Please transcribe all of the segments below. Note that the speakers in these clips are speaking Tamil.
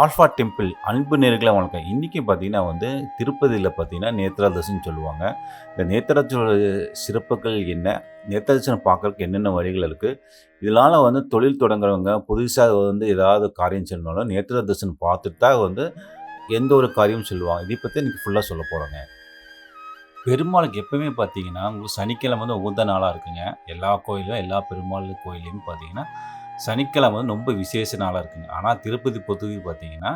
ஆல்ஃபா டெம்பிள் அன்பு நேர்களை வணக்கம். இன்றைக்கி பார்த்தீங்கன்னா வந்து திருப்பதியில் பார்த்திங்கன்னா நேத்ராதர்சன் சொல்லுவாங்க. இந்த நேத்ராதோட சிறப்புகள் என்ன? நேத்ராதர்சனம் பார்க்கறதுக்கு என்னென்ன வழிகள் இருக்குது இதனால் வந்து தொழில் தொடங்குறவங்க புதுசாக வந்து ஏதாவது காரியம் சொல்லணும்னாலும் நேத்ராதர்சன் பார்த்துட்டு தான் வந்து எந்த ஒரு காரியமும் சொல்லுவாங்க. இதை பற்றி இன்றைக்கி ஃபுல்லாக சொல்ல போகிறோங்க பெருமாளுக்கு எப்பவுமே பார்த்தீங்கன்னா உங்களுக்கு சனிக்கிழமை வந்து உகந்த நாளாக இருக்குங்க. எல்லா கோயிலும் எல்லா பெருமாள் கோயிலையும் பார்த்தீங்கன்னா சனிக்கிழமை வந்து ரொம்ப விசேஷ நாளாக இருக்குங்க. ஆனால் திருப்பதி பொறுத்தவரைக்கும் பார்த்தீங்கன்னா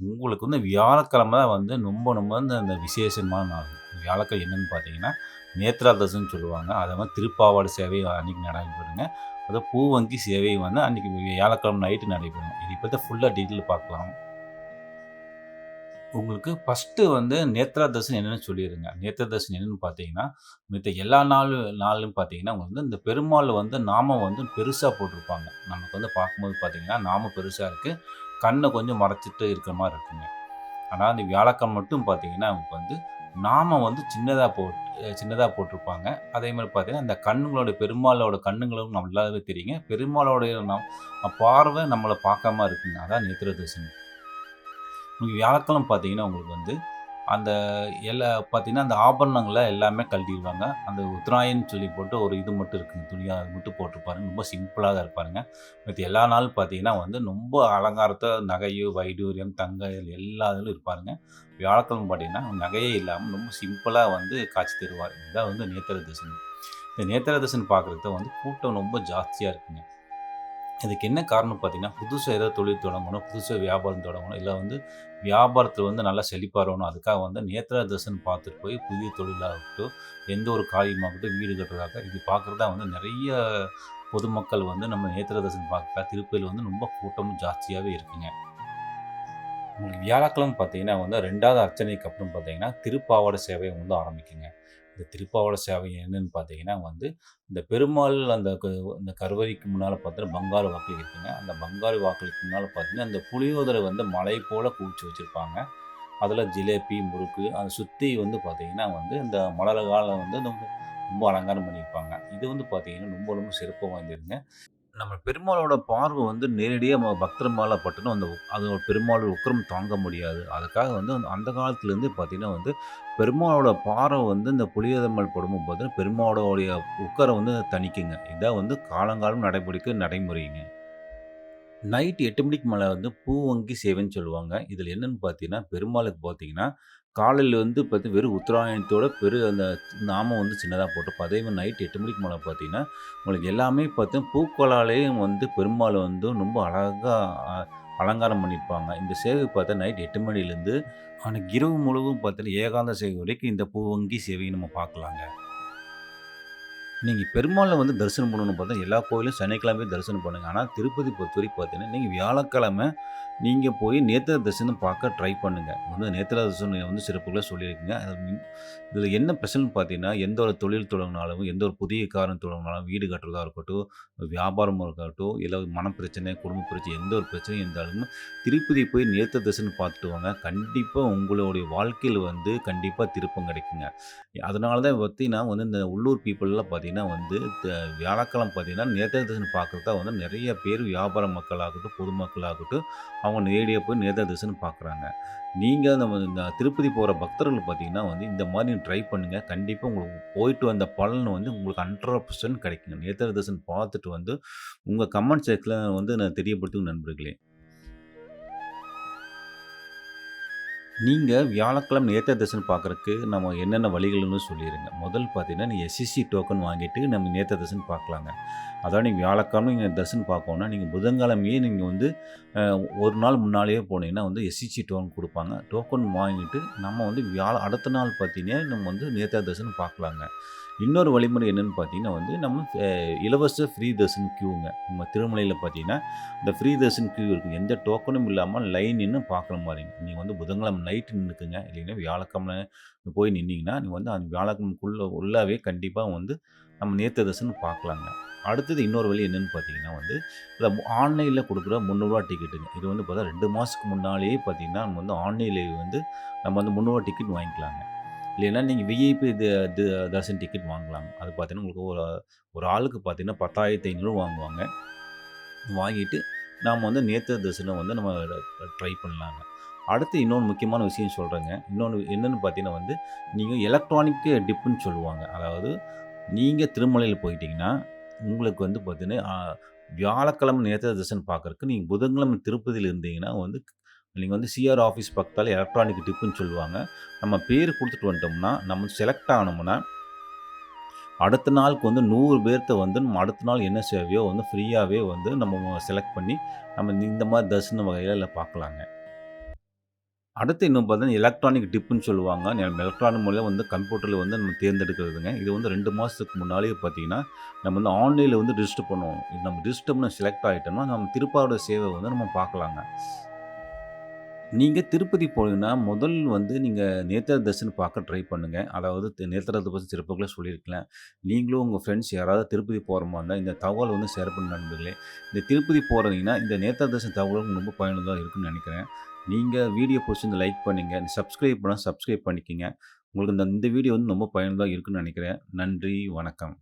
உங்களுக்கு வந்து வியாழக்கிழமை தான் வந்து ரொம்ப ரொம்ப வந்து அந்த விசேஷமான நாள். வியாழக்கிழமை என்னன்னு பார்த்தீங்கன்னா நேத்ராதசன்னு சொல்லுவாங்க. அதை வந்து திருப்பாவாடு சேவை அன்றைக்கி நடைபெறுங்க. அது பூவங்கி சேவை வந்து அன்றைக்கி வியாழக்கிழமை நைட்டு நடைபெறும். இதை பற்றி ஃபுல்லாக டீட்டெயில் பார்க்கலாம். உங்களுக்கு ஃபஸ்ட்டு வந்து நேத்ரா தர்சன் என்னென்னு சொல்லிடுங்க நேத்ராதர்சன் என்னென்னு பார்த்தீங்கன்னா மித்த எல்லா நாள் நாளும் பார்த்தீங்கன்னா உங்களுக்கு வந்து இந்த பெருமாள் வந்து நாமம் வந்து பெருசாக போட்டிருப்பாங்க. நமக்கு வந்து பார்க்கும்போது பார்த்தீங்கன்னா நாமம் பெருசாக இருக்குது கண்ணை கொஞ்சம் மறைச்சிட்டு இருக்கிற மாதிரி இருக்குங்க. ஆனால் அந்த வியாழக்கிழமை மட்டும் பார்த்தீங்கன்னா அவங்களுக்கு வந்து நாமம் வந்து சின்னதாக போட்டு சின்னதாக போட்டிருப்பாங்க. அதே மாதிரி பார்த்தீங்கன்னா அந்த கண்ணுங்களோட பெருமாளோட கண்ணுங்களும் நல்லாவே தெரியுங்க. பெருமாளோடைய நம் பார்வை நம்மளை பார்க்காம இருக்குங்க. அதான் நேத்திரதர்சனம் உங்களுக்கு வியாழக்கிழமை பார்த்தீங்கன்னா உங்களுக்கு வந்து அந்த எல்லா பார்த்தீங்கன்னா அந்த ஆபரணங்களை எல்லாமே கழட்டிடுவாங்க. அந்த உத்தராயன்னு சொல்லி போட்டு ஒரு இது மட்டும் இருக்குது துணியாக அது மட்டும் போட்டிருப்பாருங்க. ரொம்ப சிம்பிளாக தான் இருப்பாருங்க. மற்ற எல்லா நாளும் பார்த்தீங்கன்னா வந்து ரொம்ப அலங்காரத்தை நகையோ வைடூரியம் தங்க எல்லா இதிலும் இருப்பாருங்க. வியாழக்கிழமை பார்த்தீங்கன்னா நகையே இல்லாமல் ரொம்ப சிம்பிளாக வந்து காட்சி தருவார். இதுதான் வந்து நேத்திர தரிசனம். இந்த நேத்திர தரிசனம் பார்க்குறத வந்து கூட்டம் ரொம்ப ஜாஸ்தியாக இருக்குங்க. இதுக்கு என்ன காரணம் பார்த்தீங்கன்னா புதுசாக ஏதாவது தொழில் தொடங்கணும் புதுசாக வியாபாரம் தொடங்கணும் இல்லை வந்து வியாபாரத்தில் வந்து நல்லா செழிப்பாரணும் அதுக்காக வந்து நேத்ரா தர்சன் பார்த்துட்டு போய் புதிய தொழிலாகட்டும் எந்த ஒரு காரியமாகட்டும் வீடு கட்டுறதாக இது பார்க்குறதா வந்து நிறைய பொதுமக்கள் வந்து நம்ம நேத்திர தரிசனம் பார்க்க திருப்பதியில் வந்து ரொம்ப கூட்டமும் ஜாஸ்தியாகவே இருக்குங்க. உங்களுக்கு வியாழக்கிழமை பார்த்தீங்கன்னா வந்து ரெண்டாவது அர்ச்சனைக்கு அப்புறம் பார்த்தீங்கன்னா திருப்பாவாடை சேவையை வந்து ஆரம்பிக்குங்க. இந்த திருப்பாவள சேவை என்னன்னு பார்த்தீங்கன்னா வந்து இந்த பெருமாள் அந்த க- இந்த கருவறைக்கு முன்னால் பார்த்தீங்கன்னா பங்காரு வாக்கில் இருக்குங்க. அந்த பங்காரு வாக்களுக்கு முன்னால் பார்த்தீங்கன்னா அந்த புளியோதரை வந்து மலை போல் குவிச்சு வச்சுருப்பாங்க. அதில் ஜிலேபி முறுக்கு அதை சுற்றி வந்து பார்த்தீங்கன்னா வந்து இந்த மலர் காலம் வந்து ரொம்ப ரொம்ப அலங்காரம் பண்ணியிருப்பாங்க. இது வந்து பார்த்தீங்கன்னா ரொம்ப ரொம்ப சிறப்பாக வாய்ந்திருங்க நம்ம பெருமாளோட பார்வை வந்து நேரடியாக நம்ம பக்தர் மேலே பட்டுன்னு அந்த அதோட பெருமாளோட உக்கரம் தாங்க முடியாது. அதுக்காக வந்து அந்த- அந்த காலத்துலேருந்து பார்த்தீங்கன்னா வந்து பெருமாளோட பார்வை வந்து இந்த புளியதம்மல் படும்போது பார்த்தீங்கன்னா பெருமாளோடைய உக்கரை வந்து தணிக்குங்க. இதான் வந்து காலங்காலம் நடைமுறைக்கு நடைமுறைங்க. நைட் எட்டு மணிக்கு மேலே வந்து பூவங்கி சேவைன்னு சொல்லுவாங்க. இதில் என்னன்னு பார்த்தீங்கன்னா பெருமாளுக்கு பார்த்தீங்கன்னா காலையில் வந்து பார்த்து வெறும் உத்தராயணத்தோட பெரு அந்த நாமம் வந்து சின்னதாக போட்டு அதே மாதிரி நைட் எட்டு மணிக்கு மேலே பார்த்தீங்கன்னா உங்களுக்கு எல்லாமே பார்த்து பூக்களாலேயும் வந்து பெருமாள் வந்து ரொம்ப அழகாக அலங்காரம் பண்ணியிருப்பாங்க. இந்த சேவை பார்த்தா நைட் எட்டு மணிலேருந்து அன்னைக்கு இரவு முழுவதும் பார்த்தீங்கன்னா ஏகாந்த சேவை வரைக்கும் இந்த பூவங்கி சேவையை நம்ம பார்க்கலாங்க. நீங்கள் பெருமாளை வந்து தரிசனம் பண்ணணும்னு பார்த்தா எல்லா கோயிலும் சனிக்கிழமையும் தரிசனம் பண்ணுங்கள் ஆனால் திருப்பதி பொறுத்தவரை பார்த்தீங்கன்னா நீங்கள் வியாழக்கிழமை நீங்கள் போய் நேத்திர தரிசனம் பார்க்க ட்ரை பண்ணுங்கள் வந்து நேத்திர தரிசனம் வந்து சிறப்புகளை சொல்லியிருக்குங்க. இதில் என்ன பிரச்சனை பார்த்தீங்கன்னா எந்த ஒரு தொழில் தொடங்கினாலும் எந்த ஒரு புதிய காரணம் தொடங்கினாலும் வீடு கட்டுறதா இருக்கட்டும் வியாபாரமாக இருக்கட்டும் இல்லை மன பிரச்சனை குடும்ப பிரச்சனை எந்த ஒரு பிரச்சனையும் இருந்தாலும் திருப்பதி போய் நேத்திர தரிசனம் பார்த்துட்டு வாங்க. கண்டிப்பாக உங்களுடைய வாழ்க்கையில் வந்து கண்டிப்பாக திருப்பம் கிடைக்குங்க. அதனால தான் பார்த்தீங்கன்னா வந்து இந்த உள்ளூர் பீப்புளெலாம் பார்த்தீங்கன்னா வந்து த- வியாழக்கிழமை பார்த்தீங்கன்னா நேத்திர தரிசனம் பார்க்குறதா வந்து நிறைய பேர் வியாபார மக்களாகட்டும் பொதுமக்களாகட்டும் அவங்க நேரடியாக போய் நேத்திர தரிசனம் பார்க்குறாங்க. நீங்கள் நம்ம இந்த திருப்பதி போகிற பக்தர்கள் பார்த்தீங்கன்னா வந்து இந்த மாதிரி ட்ரை பண்ணுங்கள் கண்டிப்பாக உங்களுக்கு போயிட்டு வந்த பலன் வந்து உங்களுக்கு ஹண்ட்ரட் பர்சன்ட் கிடைக்குங்க. நேத்திர தரிசனம் பார்த்துட்டு வந்து உங்கள் கமெண்ட் செக்ஷனில் வந்து நான் தெரியப்படுத்துங்க நண்பர்களே. நீங்கள் வியாழக்கிழமை நேத்திர தரிசனம் பார்க்குறக்கு நம்ம என்னென்ன வழிகள்னு சொல்லிடுங்க முதல் பார்த்தீங்கன்னா நீங்கள் எஸ்எஸ்சி டோக்கன் வாங்கிட்டு நம்ம நேத்திர தரிசனம் பார்க்கலாங்க. அதாவது நீங்கள் வியாழக்கிழமை நீங்கள் தரிசனம் பார்க்கணுன்னா நீங்கள் புதன்கிழமையே நீங்கள் வந்து ஒரு நாள் முன்னாலேயே போனீங்கன்னா வந்து எஸ்எஸ்சி டோக்கன் கொடுப்பாங்க. டோக்கன் வாங்கிட்டு நம்ம வந்து வியாழ அடுத்த நாள் பார்த்தீங்கன்னா நம்ம வந்து நேத்திர தரிசனம் பார்க்கலாங்க. இன்னொரு வழிமுறை என்னென்னு பார்த்தீங்கன்னா வந்து நம்ம இலவச ஃப்ரீ தர்ஷன் கியூங்க நம்ம திருமலையில் பார்த்தீங்கன்னா இந்த ஃப்ரீ தர்ஷன் கியூ இருக்குது எந்த டோக்கனும் இல்லாமல் லைன் நின்று பார்க்குற மாதிரிங்க நீங்கள் வந்து புதன்கிழமை நைட்டு நின்றுக்குங்க இல்லைன்னா வியாழக்கிழமை போய் நின்னீங்கன்னா நீங்கள் வந்து அந்த வியாழக்கிழமைக்குள்ளே உள்ளாவே கண்டிப்பாக வந்து நம்ம நேர்த்த தர்ஷன் பார்க்கலாங்க. அடுத்தது இன்னொரு வழி என்னென்னு பார்த்தீங்கன்னா வந்து இந்த ஆன்லைனில் கொடுக்குற முந்நூறுரூவா டிக்கெட்டுங்க இது வந்து பார்த்தா ரெண்டு மாதத்துக்கு முன்னாலேயே பார்த்தீங்கன்னா நம்ம வந்து ஆன்லைனில் வந்து நம்ம வந்து முந்நூறுரூவா டிக்கெட் வாங்கிக்கலாங்க. இல்லைன்னா நீங்கள் விஐபி தர்ஷன் டிக்கெட் வாங்கலாம் அது பார்த்தீங்கன்னா உங்களுக்கு ஒரு ஒரு ஆளுக்கு பார்த்தீங்கன்னா பத்தாயிரத்தி ஐநூறு வாங்குவாங்க வாங்கிட்டு நாம் வந்து நேத்திர தரிசனம் வந்து நம்ம ட்ரை பண்ணலாங்க. அடுத்து இன்னொன்று முக்கியமான விஷயம் சொல்கிறேங்க இன்னொன்று என்னென்னு பார்த்தீங்கன்னா வந்து, நீங்கள் எலக்ட்ரானிக் டிப்புன்னு சொல்லுவாங்க. அதாவது நீங்கள் திருமலையில் போயிட்டீங்கன்னா, உங்களுக்கு வந்து பார்த்தீங்கன்னா, வியாழக்கிழமை நேத்திர தரிசனம் பார்க்குறக்கு நீங்கள் புதன்கிழமை திருப்பதியில் இருந்தீங்கன்னா வந்து, நீங்கள் வந்து சிஆர் ஆஃபீஸ் பக்கத்தால் எலக்ட்ரானிக் டிப்புன்னு சொல்லுவாங்க. நம்ம பேர் கொடுத்துட்டு வந்துட்டோம்னா, நம்ம செலக்ட் ஆனோம்னா அடுத்த நாளுக்கு வந்து நூறு பேர்த்த வந்து நம்ம அடுத்த நாள் என்ன சேவையோ வந்து ஃப்ரீயாகவே வந்து நம்ம செலக்ட் பண்ணி, நம்ம இந்த மாதிரி தர்சன வகையில் இல்லை பார்க்கலாங்க. அடுத்து இன்னும் பார்த்தீங்கன்னா, எலக்ட்ரானிக் டிப்புன்னு சொல்லுவாங்க. நம்ம எலக்ட்ரானிக் முறையில வந்து கம்ப்யூட்டரில் வந்து நம்ம தேர்ந்தெடுக்கிறதுங்க. இது வந்து ரெண்டு மாதத்துக்கு முன்னாலேயே பார்த்தீங்கன்னா, நம்ம வந்து ஆன்லைனில் வந்து ரிஜிஸ்டர் பண்ணுவோம். நம்ம ரிஜிஸ்டர் பண்ண செலக்ட் ஆகிட்டோம்னா நம்ம திருப்பாவோட சேவை வந்து நம்ம பார்க்கலாங்க. நீங்கள் திருப்பதி போனீங்கன்னா, முதல் வந்து நீங்கள் நேத்திர தரிசனம் பார்க்க ட்ரை பண்ணுங்கள் அதாவது நேத்திர நேத்திரத்த சிறப்புகளை சொல்லியிருக்கலாம் நீங்களும் உங்கள் ஃப்ரெண்ட்ஸ் யாராவது திருப்பதி போகிற மாதிரி இருந்தால் இந்த தகவல் வந்து ஷேர் பண்ண நண்பர்களே. இந்த திருப்பதி போகிறீங்கன்னா இந்த நேத்திர தரிசன தகவல் ரொம்ப பயனுள்ளதாக இருக்குன்னு நினைக்கிறேன். நீங்கள் வீடியோ புடிச்சிருந்தா லைக் பண்ணுங்கள் சப்ஸ்கிரைப் பண்ணால் சப்ஸ்கிரைப் பண்ணிக்கோங்க. உங்களுக்கு இந்த இந்த வீடியோ வந்து ரொம்ப பயனுள்ளதாக இருக்குன்னு நினைக்கிறேன். நன்றி, வணக்கம்.